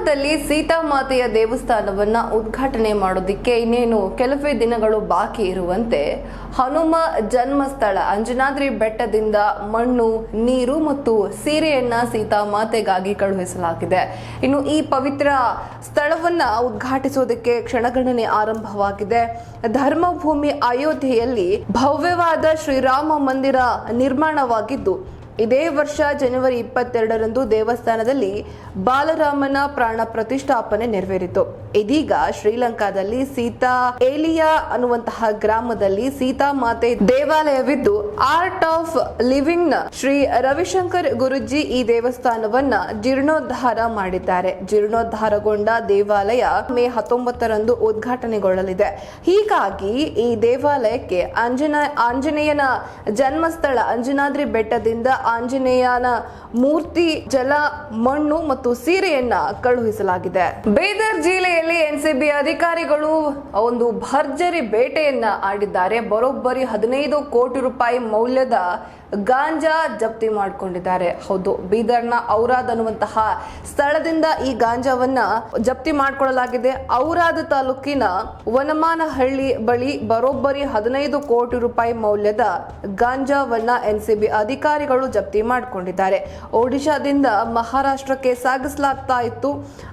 ಶ್ರೀಲಂಕಾದಲ್ಲಿ ಸೀತಾಮಾತೆಯ ದೇವಸ್ಥಾನವನ್ನ ಉದ್ಘಾಟನೆ ಮಾಡೋದಿಕ್ಕೆ ಇನ್ನೇನು ಕೆಲವೇ ದಿನಗಳು ಬಾಕಿ ಇರುವಂತೆ ಹನುಮ ಜನ್ಮಸ್ಥಳ ಅಂಜನಾದ್ರಿ ಬೆಟ್ಟದಿಂದ ಮಣ್ಣು, ನೀರು ಮತ್ತು ಸೀರೆಯನ್ನ ಸೀತಾಮಾತೆಗಾಗಿ ಕಳುಹಿಸಲಾಗಿದೆ. ಇನ್ನು ಈ ಪವಿತ್ರ ಸ್ಥಳವನ್ನ ಉದ್ಘಾಟಿಸೋದಕ್ಕೆ ಕ್ಷಣಗಣನೆ ಆರಂಭವಾಗಿದೆ. ಧರ್ಮಭೂಮಿ ಅಯೋಧ್ಯೆಯಲ್ಲಿ ಭವ್ಯವಾದ ಶ್ರೀರಾಮ ಮಂದಿರ ನಿರ್ಮಾಣವಾಗಿದ್ದು ಇದೇ ವರ್ಷ ಜನವರಿ ಇಪ್ಪತ್ತೆರಡರಂದು ದೇವಸ್ಥಾನದಲ್ಲಿ ಬಾಲರಾಮನ ಪ್ರಾಣ ಪ್ರತಿಷ್ಠಾಪನೆ ನೆರವೇರಿತು. ಇದೀಗ ಶ್ರೀಲಂಕಾದಲ್ಲಿ ಸೀತಾ ಏಲಿಯಾ ಅನ್ನುವಂತಹ ಗ್ರಾಮದಲ್ಲಿ ಸೀತಾ ಮಾತೆ ದೇವಾಲಯವಿದ್ದು ಆರ್ಟ್ ಆಫ್ ಲಿವಿಂಗ್ನ ಶ್ರೀ ರವಿಶಂಕರ್ ಗುರುಜಿ ಈ ದೇವಸ್ಥಾನವನ್ನ ಜೀರ್ಣೋದ್ಧಾರ ಮಾಡಿದ್ದಾರೆ. ಜೀರ್ಣೋದ್ಧಾರಗೊಂಡ ದೇವಾಲಯ ಮೇ ಹತ್ತೊಂಬತ್ತರಂದು ಉದ್ಘಾಟನೆಗೊಳ್ಳಲಿದೆ. ಹೀಗಾಗಿ ಈ ದೇವಾಲಯಕ್ಕೆ ಆಂಜನ ಆಂಜನೇಯನ ಜನ್ಮಸ್ಥಳ ಅಂಜನಾದ್ರಿ ಬೆಟ್ಟದಿಂದ ಆಂಜನೇಯನ ಮೂರ್ತಿ, ಜಲ, ಮಣ್ಣು ಮತ್ತು ಸೀರೆಯನ್ನ ಕಳುಹಿಸಲಾಗಿದೆ. ಬೀದರ್ ಜಿಲ್ಲೆಯಲ್ಲಿ ಎನ್ಸಿಬಿ ಅಧಿಕಾರಿಗಳು ಒಂದು ಭರ್ಜರಿ ಬೇಟೆಯನ್ನ ಆಡಿದ್ದಾರೆ. ಬರೋಬ್ಬರಿ ಹದಿನೈದು ಕೋಟಿ ರೂಪಾಯಿ ಮೌಲ್ಯದ ಗಾಂಜಾ ಜಪ್ತಿ ಮಾಡಿಕೊಂಡಿದ್ದಾರೆ. ಹೌದು, ಬೀದರ್ನ ಔರಾದ್ ಅನ್ನುವಂತಹ ಸ್ಥಳದಿಂದ ಈ ಗಾಂಜಾವನ್ನ ಜಪ್ತಿ ಮಾಡಿಕೊಳ್ಳಲಾಗಿದೆ. ಔರಾದ್ ತಾಲೂಕಿನ ವನಮಾನಹಳ್ಳಿ ಬಳಿ ಬರೋಬ್ಬರಿ ಹದಿನೈದು ಕೋಟಿ ರೂಪಾಯಿ ಮೌಲ್ಯದ ಗಾಂಜಾವನ್ನ ಎನ್ಸಿಬಿ ಅಧಿಕಾರಿಗಳು ಜಪ್ತಿ ಮಾಡಿಕೊಂಡಿದ್ದಾರೆ. ಒಡಿಶಾದಿಂದ ಮಹಾರಾಷ್ಟ್ರಕ್ಕೆ ಸಾಗಿಸಲಾಗ್ತಾ ಇತ್ತು.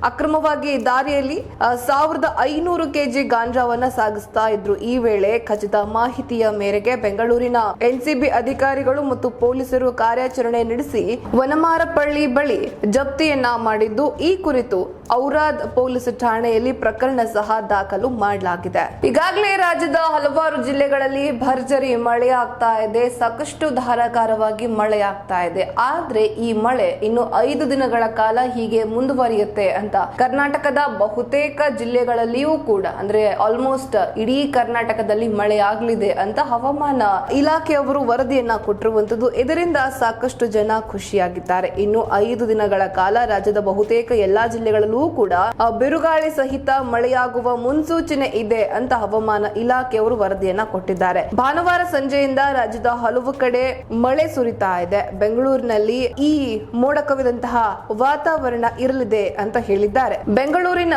ಅಕ್ರಮವಾಗಿ ದಾರಿಯಲ್ಲಿ ಸಾವಿರದ ಐನೂರು ಕೆಜಿ ಗಾಂಜಾವನ್ನ ಸಾಗಿಸ್ತಾ ಇದ್ರು. ಈ ವೇಳೆ ಖಚಿತ ಮಾಹಿತಿಯ ಮೇರೆಗೆ ಬೆಂಗಳೂರಿನ ಎನ್ಸಿಬಿ ಅಧಿಕಾರಿಗಳು ಮತ್ತು ಪೊಲೀಸರು ಕಾರ್ಯಾಚರಣೆ ನಡೆಸಿ ವನಮಾರಪಳ್ಳಿ ಬಳಿ ಜಪ್ತಿಯನ್ನ ಮಾಡಿದ್ದು. ಈ ಕುರಿತು ಔರಾದ್ ಪೊಲೀಸ್ ಠಾಣೆಯಲ್ಲಿ ಪ್ರಕರಣ ಸಹ ದಾಖಲು ಮಾಡಲಾಗಿದೆ. ಈಗಾಗಲೇ ರಾಜ್ಯದ ಹಲವಾರು ಜಿಲ್ಲೆಗಳಲ್ಲಿ ಭರ್ಜರಿ ಮಳೆ ಆಗ್ತಾ ಇದೆ. ಸಾಕಷ್ಟು ಧಾರಾಕಾರವಾಗಿ ಮಳೆ ಆಗ್ತಾ ಇದೆ. ಆದ್ರೆ ಈ ಮಳೆ ಇನ್ನು ಐದು ದಿನಗಳ ಕಾಲ ಹೀಗೆ ಮುಂದುವರಿಯುತ್ತೆ ಅಂತ ಕರ್ನಾಟಕದ ಬಹುತೇಕ ಜಿಲ್ಲೆಗಳಲ್ಲಿಯೂ ಕೂಡ, ಅಂದ್ರೆ ಆಲ್ಮೋಸ್ಟ್ ಇಡೀ ಕರ್ನಾಟಕದಲ್ಲಿ ಮಳೆ ಆಗ್ಲಿದೆ ಅಂತ ಹವಾಮಾನ ಇಲಾಖೆಯವರು ವರದಿಯನ್ನ ಕೊಟ್ಟಿರುವಂತದ್ದು ಇದರಿಂದ ಸಾಕಷ್ಟು ಜನ ಖುಷಿಯಾಗಿದ್ದಾರೆ. ಇನ್ನು ಐದು ದಿನಗಳ ಕಾಲ ರಾಜ್ಯದ ಬಹುತೇಕ ಎಲ್ಲಾ ಜಿಲ್ಲೆಗಳಲ್ಲೂ ಕೂಡ ಆ, ಬಿರುಗಾಳಿ ಸಹಿತ ಮಳೆಯಾಗುವ ಮುನ್ಸೂಚನೆ ಇದೆ ಅಂತ ಹವಾಮಾನ ಇಲಾಖೆಯವರು ವರದಿಯನ್ನ ಕೊಟ್ಟಿದ್ದಾರೆ. ಭಾನುವಾರ ಸಂಜೆಯಿಂದ ರಾಜ್ಯದ ಹಲವು ಕಡೆ ಮಳೆ ಸುರಿತಾ ಇದೆ. ಬೆಂಗಳೂರಿನಲ್ಲಿ ಈ ಮೋಡ ಕವಿದಂತಹ ವಾತಾವರಣ ಇರಲಿದೆ ಅಂತ ಹೇಳಿದ್ದಾರೆ. ಬೆಂಗಳೂರಿನ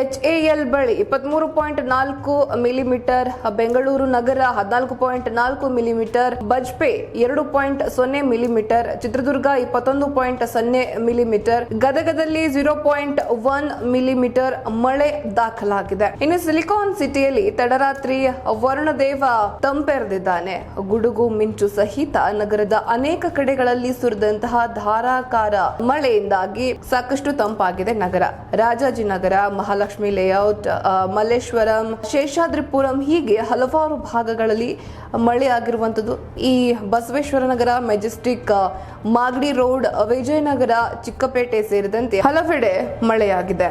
ಎಚ್ ಎಲ್ ಬಳಿ ಇಪ್ಪತ್ಮೂರು ಪಾಯಿಂಟ್ ನಾಲ್ಕು ಮಿಲಿಮೀಟರ್ ಬೆಂಗಳೂರು ನಗರ ಹದಿನಾಲ್ಕು ಪಾಯಿಂಟ್ ನಾಲ್ಕು ಮಿಲಿಮೀಟರ್ ಬಜ್ಪೆ ಎರಡು ಪಾಯಿಂಟ್ ಸೊನ್ನೆ ಮಿಲಿಮೀಟರ್ ಚಿತ್ರದುರ್ಗ ಇಪ್ಪತ್ತೊಂದು ಪಾಯಿಂಟ್ ಸೊನ್ನೆ ಮಿಲಿಮೀಟರ್ ಗದಗದಲ್ಲಿ ಜೀರೋ ಪಾಯಿಂಟ್ ಒನ್ ಮಿಲಿಮೀಟರ್ ಮಳೆ ದಾಖಲಾಗಿದೆ. ಇನ್ನು ಸಿಲಿಕಾನ್ ಸಿಟಿಯಲ್ಲಿ ತಡರಾತ್ರಿ ವರುಣದೇವ ತಂಪೆರೆದಿದ್ದಾನೆ. ಗುಡುಗು ಮಿಂಚು ಸಹಿತ ನಗರದ ಅನೇಕ ಕಡೆಗಳಲ್ಲಿ ಸುರಿದಂತಹ ಧಾರಾಕಾರ ಮಳೆಯಿಂದಾಗಿ ಸಾಕಷ್ಟು ತಂಪಾಗಿದೆ ನಗರ. ರಾಜಾಜಿನಗರ, ಮಹಾಲಕ್ಷ್ಮಿ ಲೇಔಟ್ ಮಲ್ಲೇಶ್ವರಂ, ಶೇಷಾದ್ರಿಪುರಂ ಹೀಗೆ ಹಲವಾರು ಭಾಗಗಳಲ್ಲಿ ಮಳೆ ಆಗಿರುವಂತದ್ದು ಈ ಬಸವೇಶ್ವರ ನಗರ, ಮೆಜೆಸ್ಟಿಕ್, ಮಾಗಡಿ ರೋಡ್, ವಿಜಯನಗರ, ಚಿಕ್ಕಪೇಟೆ ಸೇರಿದಂತೆ ಹಲವೆಡೆ ಮಳೆಯಾಗಿದೆ